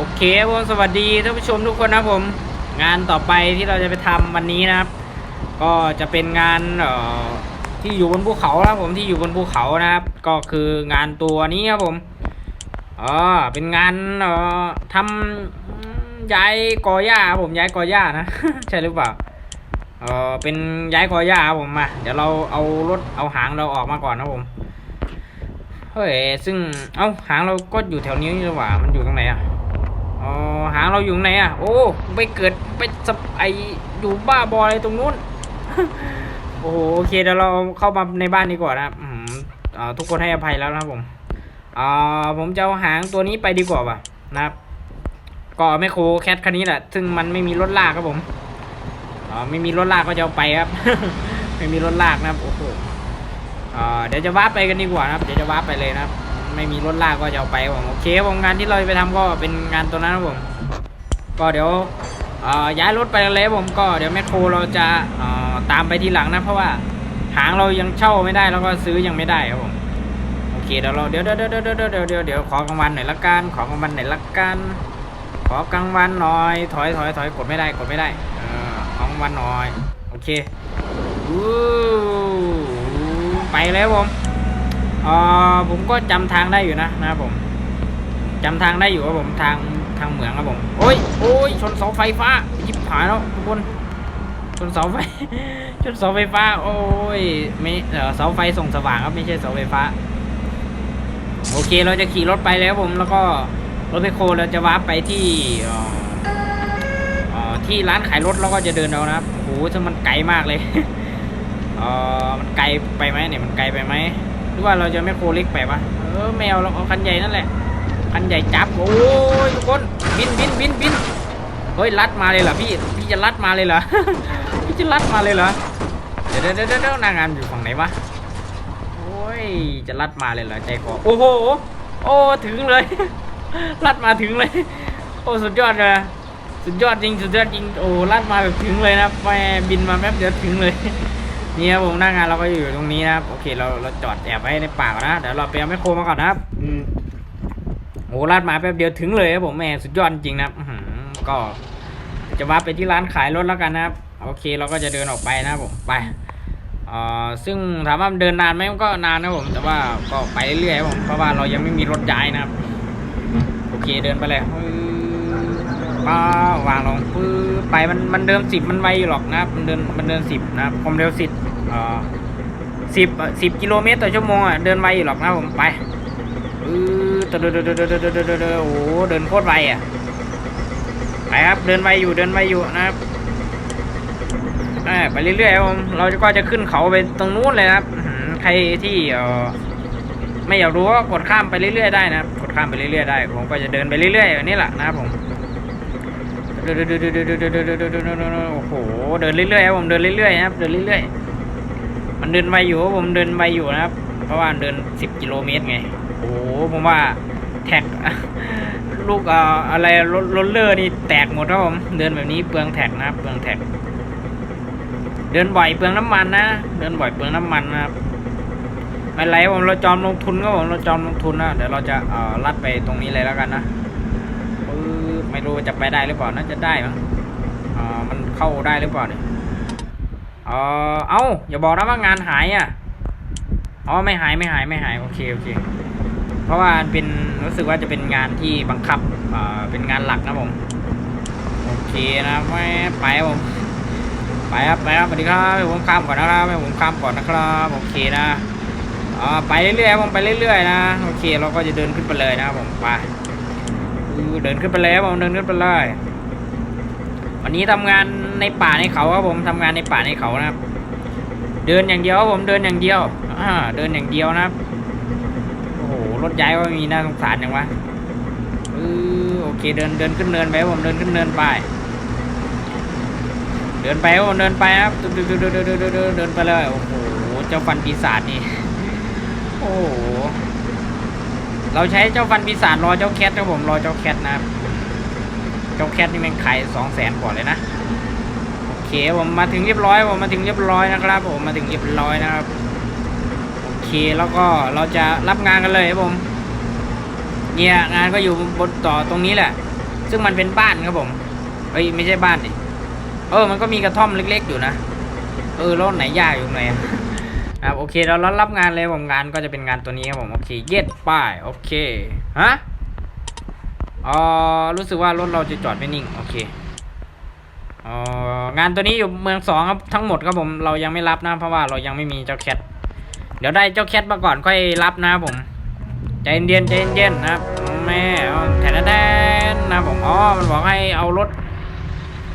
โอเคครับผมสวัสดีท่านผู้ชมทุกคนนะผม งานต่อไปที่เราจะไปทำวันนี้นะครับ ก็จะเป็นงานเอ่อที่อยู่บนภูเขาครับผมที่อยู่บนภูเขานะครับ ก็คืองานตัวนี้ครับผมอ๋อเป็นงานเอ่อทำย้ายกอหญ้าครับผมย้ายกอหญ้านะ ใช่หรือเปล่าเออเป็นย้ายกอหญ้าครับผมมาเดี๋ยวเราเอารถเอาหางเราออกมาก่อนนะครับผมเฮ้ยซึ่งเอ้าหางเราก็อยู่แถวนี้นี่หรือเปล่ามันอยู่ตรงไหนอะ อ๋อหางเราอยู่ไหนอะ โอ้ไปเกิดไปสไออยู่บ้าบออะไรตรงนู้น โอ้โหโอเคเดี๋ยวเราเข้ามาในบ้านดีกว่านะครับอืมอ่าทุกคนให้อภัยแล้วนะครับผมอ่าผมจะเอาหางตัวนี้ไปดีกว่าว่ะนะครับ ก็แมคโคแคทคันนี้แหละซึ่งมันไม่มีรถลากครับผมอ่าไม่มีรถลากก็จะเอาไปครับ ไม่มีรถลากนะครับโอ้โหอ่าเดี๋ยวจะวาไปกันดีกว่านะครับ เดี๋ยวจะวาไปเลยนะครับ ไม่มีรถลากก็จะเอาไปผมโอเคผมงานที่เราไปทำก็เป็นงานตัวนั้นครับผม ก็เดี๋ยวย้ายรถไปกันเลยครับผมก็เดี๋ยวแมคโครเราจะตามไปทีหลังนะเพราะว่าหางเรายังเช่าไม่ได้แล้วก็ซื้อยังไม่ได้ครับผมโอเคเดี๋ยวเราเดี๋ยวเดี๋ยวเดี๋ยวเดี๋ยวเดี๋ยวเดี๋ยวเดี๋ยวขอกลางวันหน่อยละกันขอกลางวันหน่อยละกันขอกลางวันหน่อย ถอยถอยถอยกดไม่ได้กดไม่ได้ออขอกลางวันหน่อย โอเคอู้ไปแล้วผม อ่อผมก็จำทางได้อยู่นะนะครับผมจำทางได้อยู่ครับผมทางทางเหมืองครับผมโอ้ยโอ้ยชนเสาไฟฟ้ายิบหายแล้วทุกคนชนเสาไฟชนเสาไฟฟ้า โอ้ยไม่เสาไฟส่งสว่างครับไม่ใช่เสาไฟฟ้า โอเคเราจะขี่รถไปแล้วผมแล้วก็รถไมโครเราจะวาร์ปไปที่ที่ร้านขายรถแล้วก็จะเดินเอานะครับโอ้โหซึ่งมันไกลมากเลยเออมันไกลไปไหมเนี่ยมันไกลไปไหม รือว่าเราจะไม่โครเล็กไปปะเออแมวเราเอาคันใหญ่นั่นแหละ คันใหญ่จับโอ้ยทุกคนบินบินบินบินเฮ้ยลัดมาเลยเหรอพี่พี่จะลัดมาเลยเหรอพี่จะลัดมาเลยเหรอเดี๋ยวเดี๋ยวเดี๋ยวนางงานอยู่ฝั่งไหนวะโอ้ยจะลัดมาเลยเหรอใจคอโอ้โหโอ้ถึงเลยลัดมาถึงเลย โอ้สุดยอดเลยสุดยอดจริงสุดยอดจริงโอ้ลัดมาแบบถึงเลยนะแม่บินมาแป๊บเดียวถึงเลย นี่ครับผมหน้างานเราก็อยู่ตรงนี้นะครับโอเคเราเราจอดแอบไว้ในป่าก่อนนะเดี๋ยวเราไปเอาแมคโครมาก่อนนะครับอืมโอ้ลาดมาแป๊บเดียวถึงเลยครับผมแหม่สุดยอดจริงนะครับอื้อหือก็จะว่าไปที่ร้านขายรถแล้วกันนะครับ โอเคเราก็จะเดินออกไปนะครับผมไปเอ่อซึ่งถามว่ามันเดินนานไหมมันก็นานนะครับผม แต่ว่าก็ไปเรื่อยๆครับผมเพราะว่าเรายังไม่มีรถย้ายนะครับ โอเคเดินไปเลยปึ๊บป้าวางลงปึ๊บไปมันมันเดิมสิบมันไวอยู่หรอกนะครับ มันเดินมันเดินสิบนะครับความเร็วสิบเอ่อ สิบสิบกิโลเมตรต่อชั่วโมงอะเดินไวอยู่หรอกนะผมไปเออเดินเดินเดินเดินเดินโอ้เดินโคตรไวอะไปครับเดินไวอยู่เดินไวอยู่นะครับไปเรื่อยๆผมเราจะก็จะขึ้นเขาไปตรงนู้นเลยครับใครที่ไม่อยากรู้ก็กดข้ามไปเรื่อยๆได้นะกดข้ามไปเรื่อยๆได้ ผมก็จะเดินไปเรื่อยๆแบบนี้แหละนะครับผมโอ้โหเดินเรื่อยๆผมเดินเรื่อยๆครัเดินเรื่อยๆครับเดินเรื่อยๆ มันเดินไวอยู่ผมเดินไวอยู่นะครับ เพราะว่าเดินสิบกิโลเมตรไง โอ้โหผมว่าแท็กลูกเอ่ออะไรรถรถเลอร์นี่แตกหมดครับผมเดินแบบนี้เปลืองแท็กนะครับเปลืองแท็ก เดินบ่อยเปลืองน้ำมันนะเดินบ่อยเปลืองน้ำมันนะครับไม่ไรผมเราจอมลงทุนครับผมเราจอมลงทุนนะเดี๋ยวเราจะเอ่อลัดไปตรงนี้เลยแล้วกันนะไม่รู้จะไปได้หรือเปล่าน่าจะได้มั้งอ่ามันเข้าได้หรือเปล่าเนี่ย ออเอ้าอย่าบอกนะว่างานหายอะอ๋อไม่หายไม่หายไม่หายโอเคโอเค เพราะว่าเป็นรู้สึกว่าจะเป็นงานที่บังคับอ่าเป็นงานหลักนะผมโอเคนะไม่ไปผมไปครับไปครับสวัสดีครับผมข้ามก่อนนะครับผมข้ามก่อนนะครับโอเคนะอ่าไปเรื่อยๆผมไปเรื่อยๆนะโอเคเราก็จะเดินขึ้นไปเลยนะครับผมไปเดินขึ้นไปแล้วผมเดินขึ้นไปเลยวันนี้ทำงาน ในป่าในเขาครับผมทำงานในป่าในเขานะครับ เดินอย่างเดียวผมเดินอย่างเดียวเดินอย่างเดียวนะครับโอ้โหรถย้ายก็มีน่าสงสารอย่างวะเออโอเคเดินเดินขึ้นเนินไปผมเดินขึ้นเนินไป เดินไปผมเดินไปครับเดินเดินเดินเดินเดินเดินไปเลยโอ้โหเจ้าฟันปีศาจนี่โอ้โหเราใช้เจ้าฟันปีศาจรอเจ้าแคทครับผมรอเจ้าแคทนะครับจ้าแคทนี่มันขายสองแสนกว่าเลยนะ เคผมมาถึงเรียบร้อยผมมาถึงเรียบร้อยนะครับ ผมมาถึงเรียบร้อยนะครับโอเคแล้วก็เราจะรับงานกันเลยครับผม เนี่ยงานก็อยู่บนต่อตรงนี้แหละ ซึ่งมันเป็นบ้านครับผมเอ้ยไม่ใช่บ้านดิเออ มันก็มีกระท่อมเล็ก ๆ อยู่นะเออแล้วไหนยากอยู่ไหนอะครับโอเคเรารับงานเลยผมงานก็จะเป็นงานตัวนี้ครับผมโอเคเย็ดป้ายโอเคฮะอ๋อรู้สึกว่ารถเราจะจอดไม่นิ่งโอเค อ๋องานตัวนี้อยู่เมืองสองครับทั้งหมดครับผมเรายังไม่รับนะ เพราะว่าเรายังไม่มีเจ้าแคทเดี๋ยวได้เจ้าแคทมาก่อนค่อยรับนะครับผมใจเย็นๆใจเย็นๆนะครับแม่แทนแทนนะผมอ๋อมันบอกให้เอารถ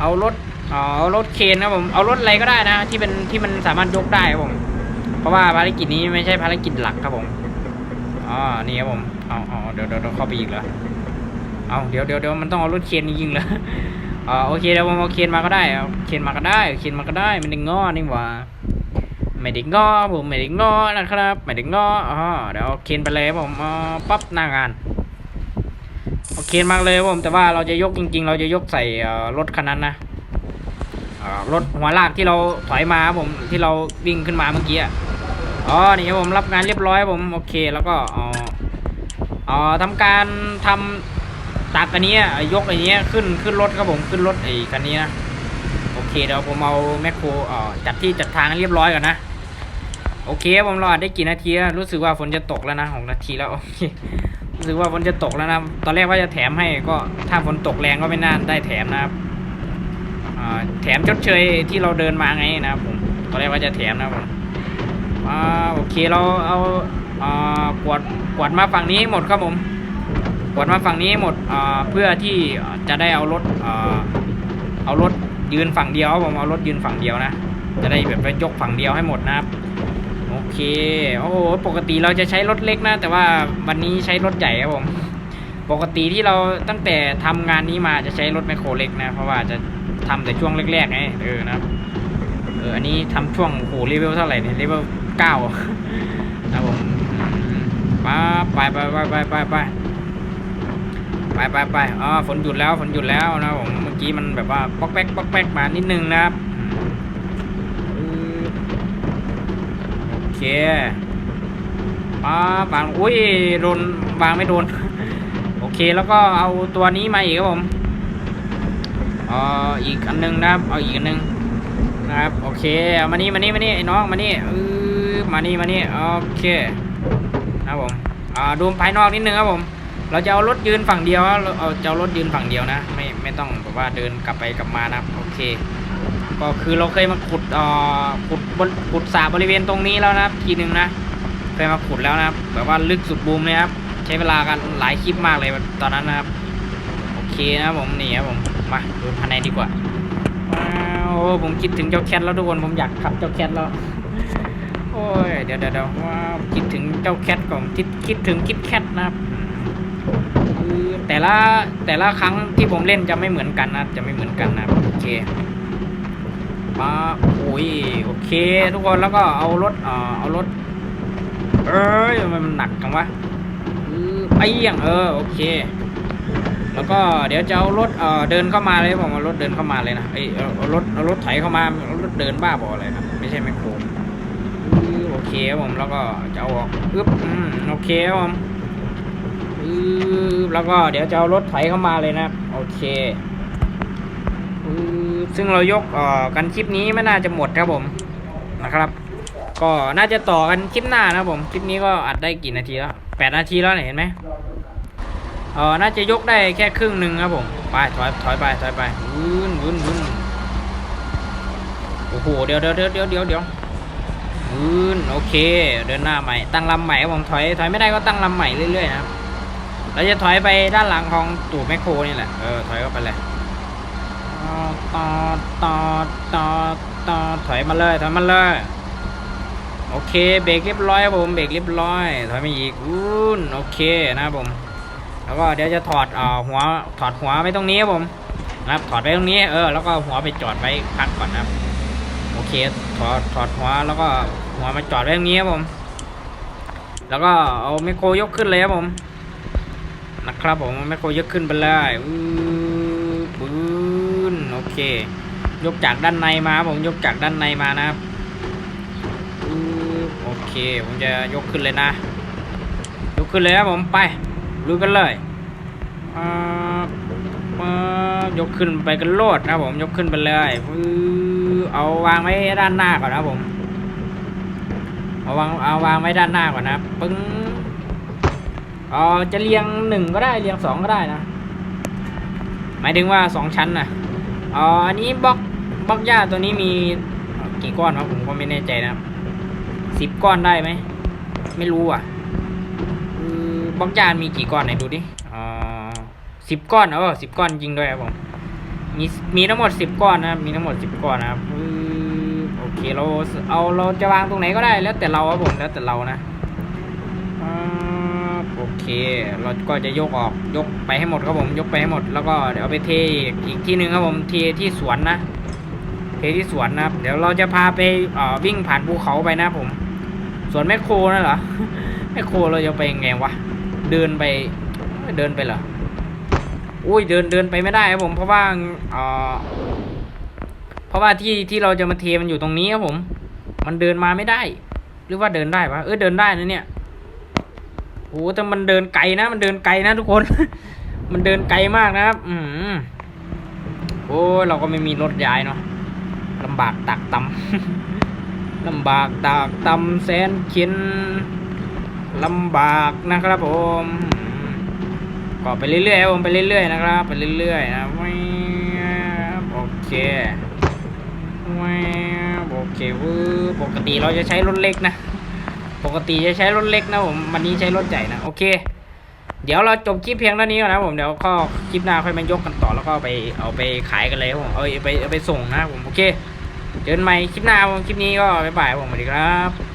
เอารถอ๋อเอารถเคนครับผมเอารถอะไรก็ได้นะ ที่เป็นที่มันสามารถยกได้ครับผม เพราะว่าภารกิจนี้ไม่ใช่ภารกิจหลักครับผมอ๋อนี่ครับผมเอาเอาเดี๋ยวเดี๋ยวเดี๋ยวเข้าไปอีกเหรอเอาเดี๋ยวเดี๋ยวเดี๋ยวมันต้องเอารถเคนจริงๆเหรอ อ๋อโอเคเดี๋ยวผมเอาเคนมาก็ได้เอาเคนมาก็ได้เคนมาก็ได้ไม่ได้งอนี่หว่าไม่ได้งอผมไม่ได้งอนะครับไม่ได้งออ๋อเดี๋ยวเคนไปเลยผมอ๋อปั๊บหน้างานเอเคมากเลยผมแต่ว่าเราจะยกจริง ๆ เราจะยกใส่รถคันนั้นนะรถหัวลากที่เราถอยมาครับผมที่เราวิ่งขึ้นมาเมื่อกี้อะอ๋อนี่ผมรับงานเรียบร้อยผมโอเคแล้วก็อ๋ออ๋อทำการทำ ตักอันนี้ยกอันนี้ขึ้นขึ้นรถครับผมขึ้นรถไอ้คันนี้นะโอเคเดี๋ยวผมเอาแมคโครอ๋อจัดที่จัดทางเรียบร้อยก่อนนะโอเคผมรอได้กี่นาทีรู้สึกว่าฝนจะตกแล้วนะหกนาทีแล้วโอเครู้สึกว่าฝนจะตกแล้วนะตอนแรกว่าจะแถมให้ก็ถ้าฝนตกแรงก็ไม่น่าได้แถมนะครับแถมชดเชยที่เราเดินมาไงนะครับผมตอนแรกว่าจะแถมนะครับผมโอเคเราเอาอ่ากวดกวดมาฝั่งนี้ให้หมดครับผม วดมาฝั่งนี้ให้หมดเพื่อที่จะได้เอารถเอารถยืนฝั่งเดียวผมเอารถยืนฝั่งเดียวนะ จะได้แบบไปยกฝั่งเดียวให้หมดนะครับโอเคโอ้โหปกติเราจะใช้รถเล็กนะ แต่ว่าวันนี้ใช้รถใหญ่ครับผมปกติที่เราตั้งแต่ทำงานนี้มาจะใช้รถไมโครเล็กนะ เพราะว่าจะทำแต่ช่วงแรกๆไงเออนะครับเอออันนี้ทำช่วงโอ้โหเลเวลเท่าไหร่เนี่ยเลเวลเก้านะผมมาไปไปไปไปไปไป ไปไปไปอ๋อฝนหยุดแล้วฝนหยุดแล้วนะผมเมื่อกี้มันแบบว่าป๊อกแป๊กป๊อกแป๊กมานิดนึงนะครับโอเคป้าบางอุ้ยโดนบางไม่โดน โอเคแล้วก็เอาตัวนี้มาอีกครับผมเอ่ออีกอันหนึงนะครับ เอาอีกอันหนึงนะครับโอเคเอามานี่มานี่มานี่ไอ้น้องมานี่เออมานี่มานี่โอเคนะครับผมอ่าดูภายนอกนิดนึงครับผม เราจะเอารถยืนฝั่งเดียวเราเอาจะเอารถยืนฝั่งเดียวนะ ไม่ไม่ต้องแบบว่าเดินกลับไปกลับมานะโอเคก็คือเราเคยมาขุดเอ่อขุดบนขุดสระบริเวณตรงนี้แล้วนะทีหนึ่งนะเคยมาขุดแล้วนะแบบว่าลึกสุดบูมเลยครับใช้เวลากันหลายคลิปมากเลยตอนนั้นนะครับโอเคนะผมนี่ครับผมมาดูภายในดีกว่าว้าวโอ้ผมคิดถึงเจ้าแคทแล้วทุกคนผมอยากขับเจ้าแคทแล้วโอ้ยเดี๋ยวเดี๋ยวเดี๋ยวว้าวคิดถึงเจ้าแคทก่อนคิดคิดถึงคิดแคทนะครับ คือแต่ละแต่ละครั้งที่ผมเล่นจะไม่เหมือนกันนะจะไม่เหมือนกันนะโอเคมาโอ้ยโอเค ทุกคนแล้วก็เอารถเออเอารถ เอ้ยทำไมมันหนักจังวะเออไปย่างเออโอเค แล้วก็เดี๋ยวจะเอารถเอ่อเดินเข้ามาเลยผมเอารถเดินเข้ามาเลยนะไอยเอาเอารถเอารถไถเข้ามาเอารถเดินบ้าบออะไรนะไม่ใช่แมคโครโอเคผมแล้วก็จะเอาออกอึ๊บอืมโอเคผม แล้วก็เดี๋ยวจะเอารถไถเข้ามาเลยนะครับ โอเคอซึ่งเรายกอ่อกันคลิปนี้ไม่น่าจะหมดครับผมนะครับ ก็น่าจะต่อกันคลิปหน้านะผมคลิปนี้ก็อัดได้กี่นาทีแล้วแปดนาทีแล้วเห็นไหมเออน่าจะยกได้แค่ครึ่งหนึ่งครับผมไปถอยถอยไปถอยไปวืนวืนวืนโอ้โหเดี๋ยวเดี๋ยวเดี๋ยวเดี๋ยวเดี๋ยวเดี๋ยววืนโอเค เดินหน้าใหม่ตั้งลำใหม่ครับผมถอยถอยไม่ได้ก็ตั้งลำใหม่เรื่อยๆนะครับ เราจะถอยไปด้านหลังของตูดแมคโครนี่แหละ เออ ถอยเข้าไปเลยต่อต่อต่อต่อถอยมาเลย ถอยมาเลย โอเค เบรกเรียบร้อยครับผม เบรกเรียบร้อย ถอยมาอีกอู้นโอเคนะครับผม แล้วก็เดี๋ยวจะถอดเอ่อหัว ถอดหัวไว้ตรงนี้ครับผม นะครับ ถอดไว้ตรงนี้ เออ แล้วก็เอาหัวไปจอดไว้พักก่อนนะครับโอเค ถอด ถอดหัว แล้วก็หัวมาจอดไว้ตรงนี้ครับผม แล้วก็เอาไมโครยกขึ้นเลยครับผม นะครับผมไมโครยกขึ้นไปเลยปืนโอเค ยกจากด้านในมาผมยกจากด้านในมานะครับโอเค ผมจะยกขึ้นเลยนะ ยกขึ้นเลยครับผมไปลุยกันเลยอ่ามายกขึ้นไปกันโลดนะครับผมยกขึ้นไปเลยเอาวางไว้ด้านหน้าก่อนนะผมเอาวางเอาวางไว้ด้านหน้าก่อนนะปึ้ง เออจะเรียงหนึ่งก็ได้เรียงสองก็ได้นะหมายถึงว่าสองชั้นนะอ๋ออันนี้บล็อกบล็อกหญ้าตัวนี้มีกี่ก้อนครับผมก็ไม่แน่ใจนะครับสิบก้อนได้ไหมไม่รู้อะบล็อกหญ้ามีกี่ก้อนไหนดูดิอ๋อสิบก้อนเออสิบก้อนจริงด้วยครับผมมีมีทั้งหมดสิบก้อนนะครับมีทั้งหมดสิบก้อนนะครับโอเคเราเอาเราจะวางตรงไหนก็ได้แล้วแต่เราครับผมแล้วแต่เรานะ เคเราก็จะยกออกยกไปให้หมดครับผมยกไปให้หมด แล้วก็เดี๋ยวไปเทอีกที่หนึ่งครับผมเทที่สวนนะเทที่สวนนะครับ เดี๋ยวเราจะพาไปอ่อวิ่งผ่านภูเขาไปนะผมสวนแมคโครนั่นเหรอแมคโครเราจะไปยังไงวะเดินไปเดินไปเหรออุ้ยเดินเดินไปไม่ได้ครับผมเพราะว่าเอ่อเพราะว่าที่ที่เราจะมาเทมันอยู่ตรงนี้ครับผม มันเดินมาไม่ได้ หรือว่าเดินได้ปะเออเดินได้นะเนี่ย โอ้แต่มันเดินไกลนะ มันเดินไกลนะทุกคน มันเดินไกลมากนะครับ อืมโอ้ยเราก็ไม่มีรถย้ายเนาะลำบากตักตำลำบากตากตำแสนเข็นลำบากนะครับผมก็ไปเรื่อยๆผมไปเรื่อยๆนะครับ ไปเรื่อยๆนะแว๊บโอเคแว๊บโอเคเวอร์ปกติเราจะใช้รถเล็กนะ ปกติจะใช้รถเล็กนะผมวันนี้ใช้รถใหญ่นะ โอเค เดี๋ยวเราจบคลิปเพียงเท่านี้ก่อนนะผมเดี๋ยวก็คลิปหน้าค่อยมายกกันต่อแล้วก็ไปเอาไปขายกันเลยผมเอาไปเอาไปส่งนะผมโอเคเจอกันใหม่คลิปหน้าครับผมคลิปนี้ก็บ๊ายบายผมสวัสดีครับ